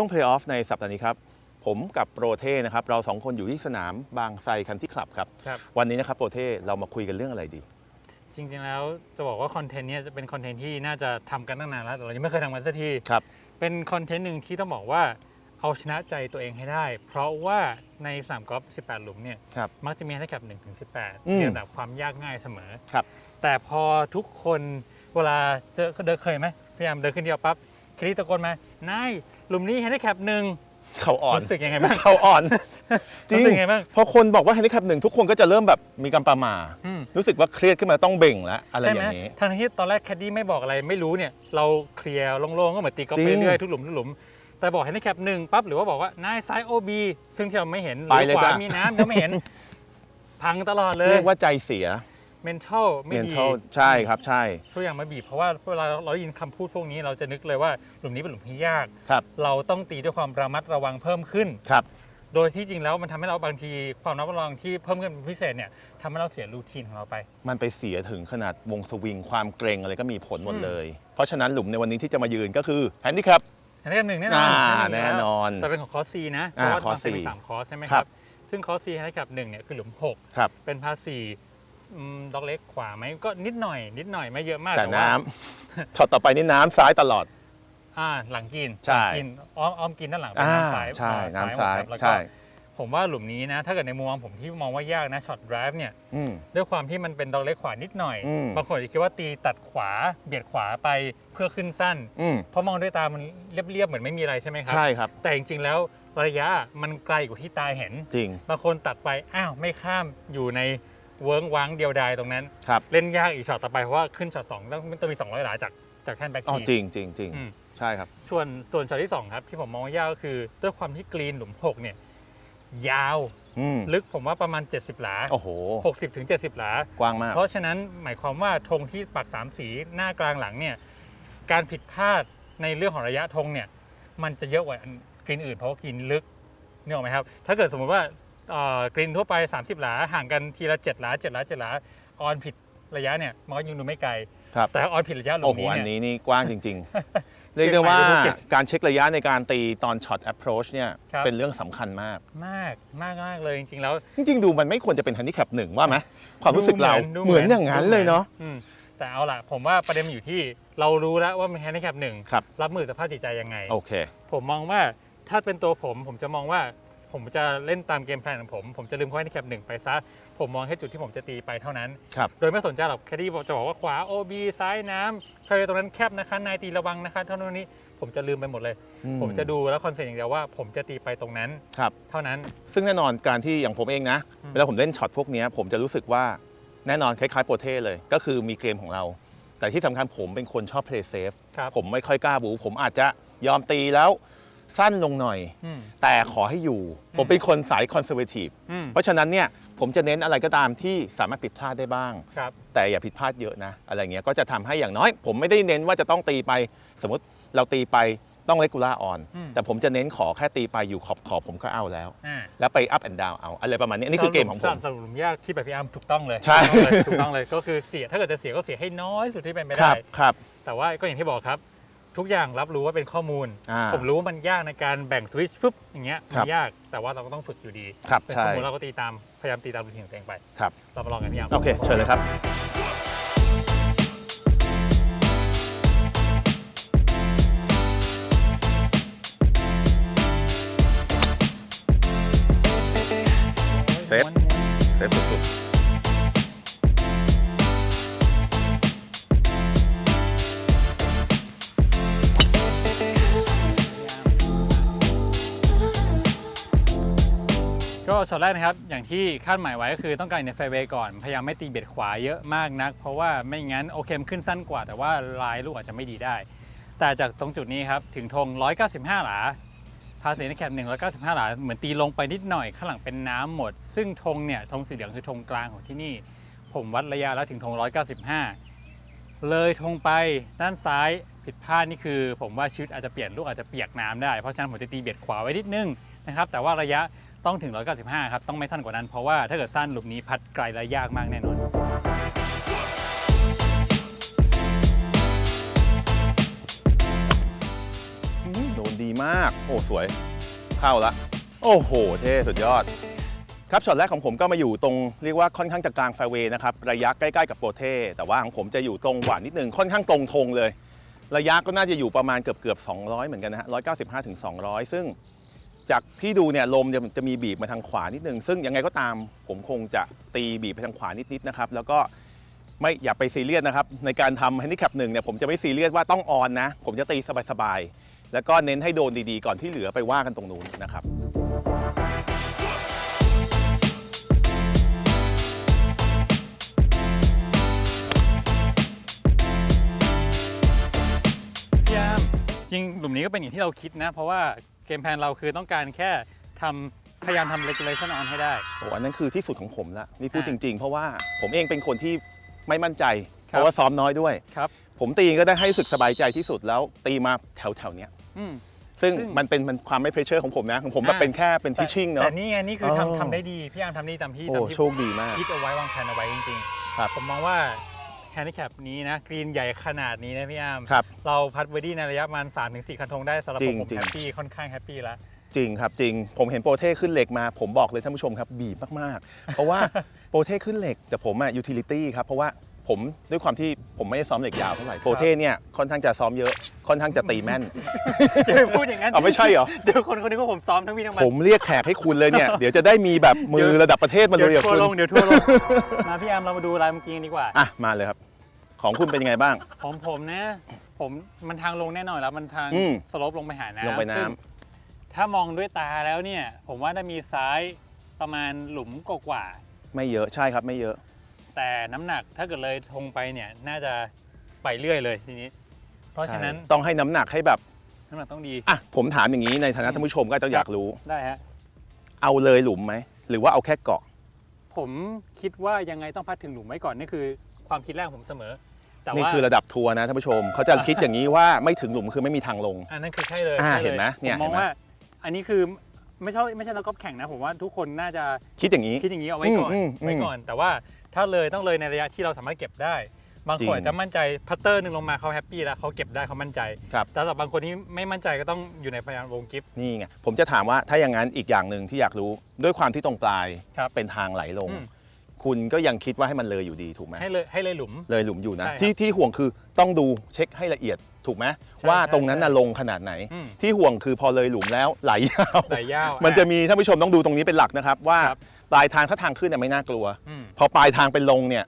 ช่วงเพลย์ออฟในสัปดาห์นี้ครับ ผมกับโปรเท่นะครับ เราสองคนอยู่ที่สนามบางไทรคันที่คลับครับ ครับ วันนี้นะครับโปรเท่เรามาคุยกันเรื่องอะไรดี จริงๆแล้วจะบอกว่าคอนเทนต์เนี้ยจะเป็นคอนเทนต์ที่น่าจะทำกันตั้งนานแล้วแต่เรายังไม่เคยทำกันสักทีครับ เป็นคอนเทนต์หนึ่งที่ต้องบอกว่าเอาชนะใจตัวเองให้ได้ เพราะว่าในสนามกอล์ฟ18 หลุมเนี่ยครับมักจะมีให้แคป1ถึง18อืมเรียงลำดับความยากง่ายเสมอครับ แต่พอทุกคนเวลาเจอเดินเคยไหมพยายามเดินขึ้นเดียวปั๊บคริสตะโกนมานาย หลุมนี้ให้แคปหนึ่ง เขาอ่อนรู้สึกยังไงบ้างเขาอ่อน จริงรู้สึกยังไงบ้าง พอคนบอกว่าแฮนดิแคปหนึ่งทุกคนก็จะเริ่มแบบมีการประหมา อืม รู้สึกว่าเครียดขึ้นมาต้องเบ่งแล้วอะไรอใช่ไหมย่างนี้ ทางที่ตอนแรกแคดดี้ไม่บอกอะไรไม่รู้เนี่ย เราเคลียร์โล่งๆก็เหมือนตีกอล์ฟจริไปงเรื่อยๆทุกหลุมทุกหลุม แต่บอกให้ในแคปหนึ่งปั๊บหรือว่าบอกว่านายซ้ายโอบีซึ่งที่เราไม่เห็นหไปรือเลยขวาจ้ะ มีน้ำเราไม่เห็น พังตลอดเลย เรียกว่าใจเสีย เมนทัลไม่เมนดีทัลใช่ครับใช่ทุกอย่างมาบีบเพราะว่าเวลาเราได้ยินคำพูดพวกนี้เราจะนึกเลยว่าหลุมนี้เป็นหลุมที่ยาก ครับเราต้องตีด้วยความระมัดระวังเพิ่มขึ้น ครับ โดยที่จริงแล้วมันทำให้เราบางทีความระมัดระวังที่เพิ่มขึ้นเป็นพิเศษเนี่ยทำให้เราเสียรูทีนของเราไป มันไปเสียถึงขนาดวงสวิงความเกรงอะไรก็มีผลหมดอืมเลย เพราะฉะนั้นหลุมในวันนี้ที่จะมายืนก็คือแฮนดิแคปอันนี้หนึ่งแน่นอนอ่าอัยู่แน่นอนแต่เป็นของคอร์สซีนะเพอ่าราะว่าคอร์สมันจะมี C สามคอร์สใช่ไหมคครัรับ บ ซึ่งคอร์สซีให้กับหนึ่งเนี่ยคือหลุมหกครับ เป็นพาสี่ อืมดอกเล็กขวาไหมก็นิดหน่อย นิดหน่อยไม่เยอะมากแต่ว่าน้ำช็อตต่อไปนี่น้ำซ้ายตลอด อ่าหลังกินใช่หลังกินอ้อมอ้อมกินด้านหลังเป็นอ่าน้ำซ้ายใช่อ่น้ำซ้าย หมดครับแล้วก็ใช่ ผมว่าหลุมนี้นะ ถ้าเกิดในมุมมองผมที่มองว่ายากนะช็อต drive เนี่ย อืม ด้วยความที่มันเป็นดอกเล็กขวานิดหน่อย อืม บางคนอาจจะคิดว่าตีตัดขวาเบียดขวาไปเพื่อขึ้นสั้น อืมเพราะมองด้วยตามันเรียบๆเหมือนไม่มีอะไรใช่ไหมครับใช่ครับ แต่จริงๆแล้วระยะมันไกลกว่าที่ตาเห็น จริง บางคนตัดไป อ้าว ไม่ข้ามอยู่ใน เวิร์งวังเดียวดายตรงนั้น ครับเล่นยากอีกช็อตต่อไปเพราะว่าขึ้นช็อตสองต้องต้องมี200หลาจากจากแท่นแบ็คอ๋อทีจริงจริงจริงอืม ใช่ครับ ส่วนส่วนช็อตที่2ครับที่ผมมองว่ายากก็คือด้วยความที่กรีนหลุม6เนี่ยยาวอืมลึกผมว่าประมาณ 70 หลา โอ้โห 60ถึง70 หลา กว้างมาก เพราะฉะนั้นหมายความว่าธงที่ปักสามสีหน้ากลางหลังเนี่ยการผิดพลาดในเรื่องของระยะธงเนี่ยมันจะเยอะกว่าอันกรีนอื่นเพราะว่ากรีนลึกนี่ออกไหมครับ ถ้าเกิดสมมติว่าเอ่อ กรีนทั่วไป 30 หลา ห่างกันทีละ 7 หลา 7 หลา 7 หลา ออนผิดระยะเนี่ยมันก็ยังดูไม่ไกล ครับแต่ถ้าออนผิดระยะหลุโอ้มโหนี้อันเนี่ย นี้นี่กว้างจริง ๆ เรียกได้ว่าเชียงใหม่หรือภูเก็ตการเช็คระยะในการตีตอนช็อต approach เนี่ยครับ เป็นเรื่องสำคัญมาก มากมากมากเลยจริงๆแล้ว จริง ๆ ดูมันไม่ควรจะเป็นแฮนดิแคปหนึ่งว่าไหมความรู้สึกเราดูเหมือนอย่างนั้นเลยเนาะ อืมแต่เอาล่ะ ผมว่าประเด็นมันอยู่ที่เรารู้แล้วว่ามันแฮนดิแคปหนึ่งครับ รับมือสภาพจิตใจยังไง โอเค ผมมองว่าถ้าเป็นตัวผมผมจะมองว่า ผมจะเล่นตามเกมแพลนของผม ผมจะลืมข้อแฮนดิแคปหนึ่งไปซะ ผมมองแค่จุดที่ผมจะตีไปเท่านั้น ครับโดยไม่สนใจหรอกแคดดี้จะบอกว่าขวา OB ซ้ายน้ำใครตรงนั้นแคบนะคะ นายตีระวังนะคะ เท่านั้นนี้ผมจะลืมไปหมดเลย อืผมจะดูแล้วคอนเซ็ปต์อย่างเดียวว่า ผมจะตีไปตรงนั้นครับ เท่านั้น ซึ่งแน่นอนการที่อย่างผมเองนะ อืม เวลาผมเล่นช็อตพวกเนี้ยผมจะรู้สึกว่าแน่นอนคล้ายๆโปรเทเลย ก็คือมีเกมของเรา แต่ที่สำคัญผมเป็นคนชอบ play safe ครับ ผมไม่ค่อยกล้าบูผมอาจจะยอมตีแล้ว สั้นลงหน่อย อืม แต่ขอให้อยู่ ผมเป็นคนสาย conservative อืม เพราะฉะนั้นเนี่ยผมจะเน้นอะไรก็ตามที่สามารถผิดพลาดได้บ้าง ครับ แต่อย่าผิดพลาดเยอะนะอะไรเงี้ยก็จะทำให้อย่างน้อย ผมไม่ได้เน้นว่าจะต้องตีไป สมมติเราตีไปต้องเลกูล่าออนอืม แต่ผมจะเน้นขอแค่ตีไปอยู่ขอบขอบผมก็เอาแล้ว อ่าแล้วไป up and down เอาอะไรประมาณนี้อันนี้คือเกมของผม สำหรับหลุมยากที่แบบพี่อาร์มถูกต้องเลยใช่ ถูกต้องเลยถูกต้องเลยก็คือเสียถ้าเกิดจะเสียก็เสียให้น้อยสุดที่เป็นไปครัได้บครับ แต่ว่าก็อย่างที่บอกครับ ทุกอย่างรับรู้ว่าเป็นข้อมูล อ่าผมรู้ว่ามันยากในการแบ่งสวิตช์ปุ๊บอย่างเงี้ยครัมับนยากแต่ว่าเราก็ต้องฝึกอยู่ดีครับเป็นใช่ข้อมูลเราก็ตีตามพยายามตีตามรูทีนของตัวเองไป ครับ เรามาลองกันพี่อาร์มโอเค เชิญเลยครับ เซฟ เซฟสุด ช็อตแรกนะครับ อย่างที่คาดหมายไว้ก็คือต้องการในแฟเวย์ก่อน พยายามไม่ตีเบียดขวาเยอะมากนัก เพราะว่าไม่งั้นโอเคมนขึ้นสั้นกว่า แต่ว่าลายลูกอาจจะไม่ดีได้ แต่จากตรงจุดนี้ครับ ถึงธง 195 หลา พาเซนแคป195 หลา เหมือนตีลงไปนิดหน่อย ข้างหลังเป็นน้ำหมด ซึ่งธงเนี่ยธงสีเหลืองคือธงกลางของที่นี่ ผมวัดระยะแล้วถึงธง 195 เลยธงไปด้านซ้ายผิดพลาดนี่คือ ผมว่าชีวิตอาจจะเปลี่ยนลูกอาจจะเปียกน้ำได้ เพราะฉะนั้นผมจะตีเบียดขวาไว้นิดนึงนะครับ แต่ว่าระยะ ต้องถึง 195 ครับ ต้องไม่สั้นกว่านั้น เพราะว่าถ้าเกิดสั้นหลุมนี้พัดไกลและยากมากแน่นอน อืมโดนดีมาก โอ้ สวย เข้าละ โอ้โห เท่สุดยอด ครับช็อตแรกของผมก็มาอยู่ตรงเรียกว่าค่อนข้างจะกลางไฟเวย์นะครับ ระยะใกล้ๆกับโปรเท แต่ว่าของผมจะอยู่ตรงหวานนิดนึงค่อนข้างตรงทงเลย ระยะก็น่าจะอยู่ประมาณเกือบเกือบๆ200 เหมือนกันนะฮะ195ถึง200 ซึ่ง จากที่ดูเนี่ยลมจะจะมีบีบมาทางขวานิดนึงซึ่งยังไงก็ตามผมคงจะตีบีบไปทางขวานิดๆนะครับแล้วก็ไม่อย่าไปซีเรียสนะครับในการทำแฮนดิแคปหนึ่งเนี่ยผมจะไม่ซีเรียสว่าต้องออนนะ ผมจะตีสบายๆ แล้วก็เน้นให้โดนดีๆ ก่อนที่เหลือไปว่ากันตรงนู้นนะครับพี่ยามจริงหลุมนี้ก็เป็นอย่างที่เราคิดนะ เพราะว่า เกมแพลนเราคือต้องการแค่ทำพยายามทำ regulation on ให้ได้ โอ้อันนั้นคือที่สุดของผมละนี่พูดอ่าจริง ๆ เพราะว่าผมเองเป็นคนที่ไม่มั่นใจครับเพราะว่าซ้อมน้อยด้วย ครับ ผมตีก็ได้ให้รู้สึกสบายใจที่สุดแล้วตีมาแถวๆเนี้ยอืม ซึ่งซึ่ง มันเป็นมันความไม่เพรสเชอร์ของผมนะของผมแบบอ่าเป็นแค่เป็นทิชชิ่งเนาะ แต่นี่ไงนี่คืออ๋อทำทำได้ดี พี่ยามทำได้ตามที่โอ้ตามที่โชคดีมาก คิดเอาไว้วางแผนเอาไว้จริงครับ ๆ ผมมองว่าแฮ นดิแคปนี้นะกรีนใหญ่ขนาดนี้นะพี่ยามครับ เราพัดเวอร์ดี้ในระยะประมาณ3ถึง4คันธงได้สำหรับจริผมงผมจริงแฮปปี้ค่อนข้างแฮปปี้แล้วจริงครับจริงผมเห็นโปรเทขึ้นเหล็กมาผมบอกเลยท่านผู้ชมครับบีบมากๆ เพราะว่า โปรเทขึ้นเหล็ก แต่ผมอะยูทิลิตี้ครับเพราะว่าผมด้วยความที่ผมไม่ได้ซ้อมเหล็กยาวเท่าไหร่โปรเทเนี่ยค่อนข้างจะซ้อมเยอะค่อนข้างจะตีแม่นจะไปพูดอย่างนั้นเอาไม่ใช่เหรอ เดี๋ยวคนคนนี้ก็ผมซ้อมทั้งวี่ทั้งวัผมเรียกแขกให้คุณเลยเนี่ย เดี๋ยวจะได้มีแบบมือระดับประเทศมาเดี๋เลยยวกับทัวคุร์ณลงเดี๋ยวทัวร์ลง มาพี่ยามเรามาดูลายเมื่อกี้กันดีกว่า อะมาเลยครับ ของคุณเป็นยังไงบ้าง ของผมนะ ผมมันทางลงแน่นอนแล้วมันทางอืม สโลปลงไปหาน้ำลงไปน้ำซึ่ถ้ามองด้วยตาแล้วเนี่ย ผมว่าถ้ามีซ้ายประมาณหลุมกว่าไม่เยอะใช่ครับไม่เยอะ ๆแต่น้ำหนักถ้าเกิดเลยทงไปเนี่ยน่าจะไปเรื่อยเลยทีนี้ เพราะฉะนั้นใช่ต้องให้น้ำหนักให้แบบน้ำหนักต้องดีอะผมถามอย่างนี้ในฐานะท่านผู้ชมก็จะอยากรู้ ได้ฮะ เอาเลยหลุมไหม หรือว่าเอาแค่เกาะผมคิดว่ายังไงต้องพัดถึงหลุมไว้ก่อนนี่คือ ความคิดแรกของผมเสมอ แต่นี่ว่าคือระดับทัวร์นะท่านผู้ชมเขาจะคิดอย่างนี้ว่าไม่ถึงหลุมคือไม่มีทางลง อันนั้นคือใช่เลยอ่าใช่ลยเห็นไหมเนี่ยผมมองเห็นไหม ว่า อันนี้คือไม่ใช่ไม่ใช่นักกอล์ฟแข่งนะผมว่าทุกคนน่าจะคิดอย่างนี้ คิดอย่างนี้เอาไว้ก่อนอืมอืมไว้ก่อน แต่ว่าถ้าเลยต้องเลยในระยะที่เราสามารถเก็บได้ บางจริคนงอาจจะมั่นใจพัตเตอร์หนึ่งลงมาเขาแฮปปี้แล้วเขาเก็บได้เขามั่นใจ ครับ แต่สำหรับบางคนที่ไม่มั่นใจก็ต้องอยู่ในพยานวงกิฟต์ นี่ไงผมจะถามว่าถ้าอย่างนั้นอีกอย่างหนึ่งที่อยากรู้ ด้วยความที่ตรงปลายครับเป็นทางไหลลง อืม คุณก็ยังคิดว่าให้มันเลยอยู่ดีถูกไหมให้เลยให้เลยหลุม เลยหลุมอยู่นะ ใช่ครับที่ที่ห่วงคือต้องดูเช็คให้ละเอียดถูกไหมใช่ว่าใช่ตรงนั้นน่ะใช่ลงขนาดไหน อืม ที่ห่วงคือพอเลยหลุมแล้วไหลยาว ไหลยาว มันจะอ่มีท่านผู้ชมต้องดูตรงนี้เป็นหลักนะครับ ว่าครับ ปลายทางถ้าทางขึ้นเนี่ยไม่น่ากลัว อืมพอปลายทางเป็นลงเนี่ย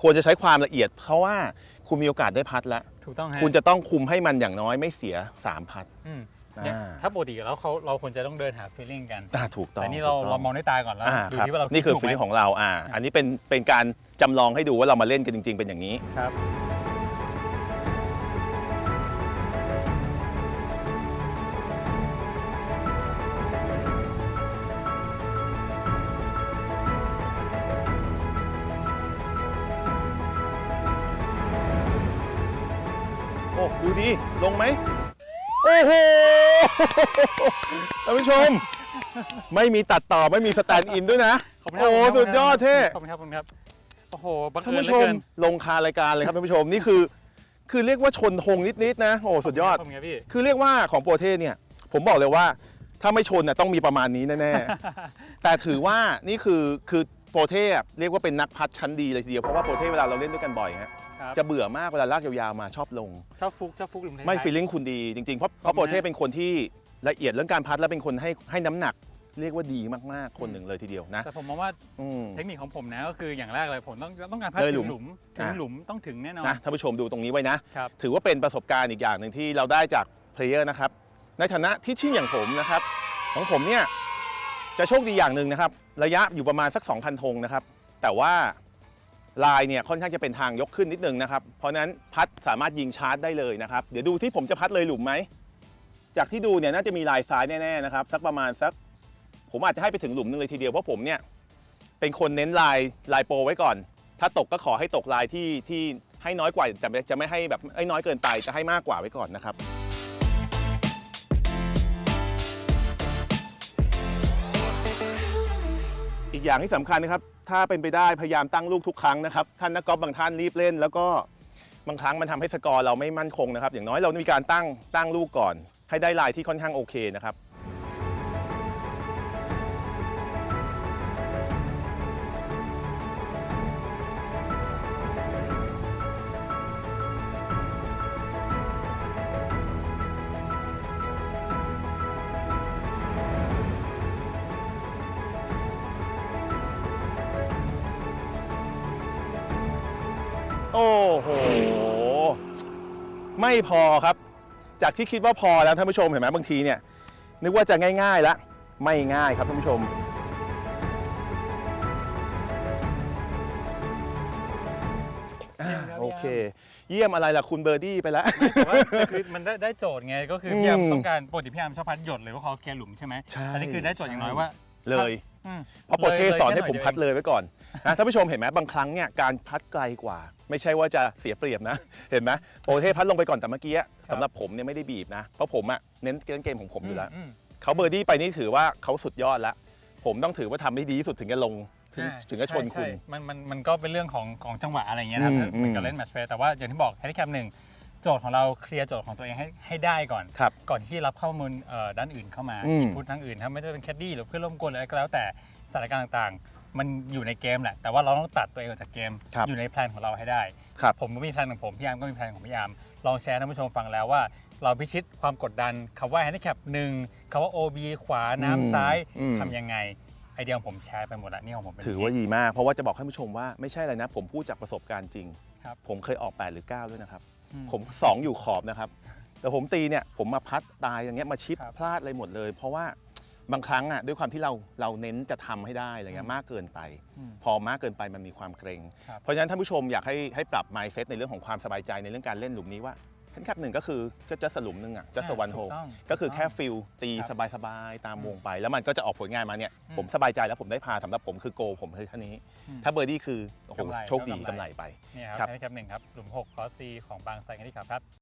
ควรจะใช้ความละเอียด เพราะว่าคุณมีโอกาสได้พัดแล้ว ถูกต้องฮะคุณจะต้องคุมให้มันอย่างน้อยไม่เสีย 3 พัด อืมอ่า เนี่ยถ้าปกติแล้วเขาเราควรจะต้องเดินหาฟีลลิ่งกัน อ่าถูกต้องแต่นี่เราถูกต้เรามองด้วยตาก่อนแล้วอ่าดูครับที่ว่าเรานี่คือถูกฟีไหลมลิ่งของเราอ่าอันนี้เป็นเป็นการจำลองให้ดูว่าเรามาเล่นกันจริง ๆ เป็นอย่างนี้ ครับ โอ้ดูดีลงไหม โอ้โหท่านผู้ชม ไม่มีตัดต่อไม่มีสแตนด์อินด้วยนะขอบคุณคโอ้รับสุดยอดเท่ ขอบคุณครับขอบคุณครับ โอ้โห บังท่านเอิญผู้เหชลือมเกินลงคารายการเลยครับท่านผู้ชมนี่คือ คือเรียกว่าชนธงนิดๆนะโอ้สุดยอดขอบคุณครับพี่ คือเรียกว่าของโปรเทสเนี่ย ผมบอกเลยว่า ถ้าไม่ชนน่ะต้องมีประมาณนี้แน่ๆ แต่ถือว่านี่คือคือ โปรเทสอะเรียกว่าเป็นนักพัดชั้นดีเลยทีเดียวเพราะว่าโปรเทสเวลาเราเล่นด้วยกันบ่อยฮะครับจะเบื่อมากเวลาลากยาวๆมาชอบลง ชอบฟุกชอบฟุกหลุมท้ายๆไม่ฟีลลิ่งคุณดีจริงๆเพราะเพราะขอบคุณโปรเทสเป็นคนที่ละเอียดเรื่องการพัดและเป็นคนให้ให้น้ำหนัก เรียกว่าดีมากๆคนหนึ่งเลยทีเดียวนะแต่ผมมองว่าอืม เทคนิคของผมนะก็คืออย่างแรกเลยผมต้องต้องการพัดเลยหลุถึมงหลุมถึงอะ หลุมต้องถึงแน่นอน นะท่านผู้ชมดูตรงนี้ไว้นะ ครับ ถือว่าเป็นประสบการณ์อีกอย่างหนึ่งที่เราได้จากเพลเยอร์นะครับ ในฐานะที่ชิ่งอย่างผมนะครับ ของผมเนี่ยจะโชคดีอย่างหนึ่งนะครับ ระยะอยู่ประมาณสัก 2,000 ธงนะครับ แต่ว่าลายเนี่ยค่อนข้างจะเป็นทางยกขึ้นนิดนึงนะครับ เพราะนั้นพัดสามารถยิงชาร์จได้เลยนะครับ เดี๋ยวดูที่ผมจะพัดเลยหลุมไหม จากที่ดูเนี่ยน่าจะมีลายซ้ายแน่ๆนะครับ สักประมาณสัก ผมอาจจะให้ไปถึงหลุมนึงเลยทีเดียว เพราะผมเนี่ยเป็นคนเน้นลายลายโปรไว้ก่อน ถ้าตกก็ขอให้ตกลายที่ที่ให้น้อยกว่าจะไม่จะไม่ให้แบบไอ้น้อยเกินไปจะให้มากกว่าไว้ก่อนนะครับ อีกอย่างที่สำคัญนะครับ ถ้าเป็นไปได้พยายามตั้งลูกทุกครั้งนะครับ ท่านนักกอล์ฟบางท่านรีบเล่น แล้วก็บางครั้งมันทำให้สกอร์เราไม่มั่นคงนะครับ อย่างน้อยเรามีการตั้งตั้งลูกก่อน ให้ได้ลายที่ค่อนข้างโอเคนะครับ โอ้โห ไม่พอครับ จากที่คิดว่าพอแล้วท่านผู้ชมเห็นไหมบางทีเนี่ย นึกว่าจะง่ายๆแล้วไม่ง่ายครับท่านผู้ชมอ่าเยี่ยมครับโอเค เยี่ยมอะไรล่ะคุณเบอร์ดี้ไปแล้ว แต่ว่าคือมันได้ได้โจทย์ไงก็คืออืมพี่ยามต้องการปกติพี่ยามชอบพัดหยดเลยว่าเขาแกหลุมใช่ไหมใช่ อันี้คือได้โจทย์อย่างน้อยว่าเลย อืมเพราะโปรเทสสอนให้ยผมพัดเลยไว้ก่อน นะท่านผู้ชมเห็นไหมบางครั้งเนี่ยการพัดไกลกว่า ไม่ใช่ว่าจะเสียเปรียบนะ เห็นไหมโปรเทสพัดลงไปก่อนแต่เมื่อกี้อะสำหรับผมเนี่ยไม่ได้บีบนะ เพราะผมอะเน้นเล่นเกมของผมอยู่แล้วมเขาเบอร์ดี้ไปนี่ถือว่าเขาสุดยอดแล้วผมต้องถือว่าทำได้ดีที่สุดถึงจะลงถึงใช่ถึงจะชนคุณใช่มันมันมันก็เป็นเรื่องของของจังหวะอะไรอย่างเงี้ยนะครับอืมเหมือนกับอืมเล่นแมตช์เฟร์แต่ว่าอย่างที่บอกแฮนดิแคปหนึ่งโจทย์ของเราเคลียร์โจทย์ของตัวเองให้ให้ได้ก่อนครับก่อนที่รับข้อมูลเอ่อด้านอื่นเข้ามาอืมพูดทางอื่นถ้าไม่ได้เป็นแคดดี้หรือเพื่อนร่วมกลอะไรก็แล้วแต่สถานการณ์ต่างๆ มันอยู่ในเกมแหละ แต่ว่าเราต้องตัดตัวเองออกจากเกม ครับอยู่ในแพลนของเราให้ได้ ครับ ผมก็มีแพลนของผม พี่ยามก็มีแพลนของพี่ยามลองแชร์ให้ท่านผู้ชมฟังแล้วว่า เราพิชิตความกดดันคำว่า handicap หนึ่งคำว่า OB ขวาน้ำซ้ายอืม ทำยังไง ไอเดียของผมแชร์ไปหมดแล้วนี่ของผมเป็น ถือว่าดีมาก เพราะว่าจะบอกให้ผู้ชมว่าไม่ใช่อะไรนะ ผมพูดจากประสบการณ์จริง ครับ ผมเคยออก 8 หรือ 9 ด้วยนะครับ อืมผม 2 อยู่ขอบนะครับ แต่ผมตีเนี่ย ผมมาพัดตายอย่างเงี้ยมาชิดครับ พลาดอะไรหมดเลย เพราะว่า บางครั้งอะด้วยความที่เราเราเน้นจะทำให้ได้อะไรเงี้อืยมมากเกินไปอืมพอมากเกินไปมันมีความเกรงครับเพราะฉะนั้นท่านผู้ชมอยากให้ให้ปรับ mindset ในเรื่องของความสบายใจในเรื่องการเล่นหลุมนี้ว่าเห็นครับหนึ่งก็คือก็จะสลุมหนึ่งอะจะสวันโฮถูกต้องก็คือแค่ถูต้งฟิลตีครับสบายๆ ตามวงไป แล้วมันก็จะออกผลงานมาเนี่ยอืมผมสบายใจแล้วผมได้พาสำหรับผมคือโก ผมคือท่านี้อืมถ้าเบอร์ดี้คือโอ้โหกำไรโชคดีกำไรกำไรไปเนี่ยครัครับบแฮนดิแคปหนึ่งครับ หลุมหกคอร์สซีของบางไซกันที่ครับ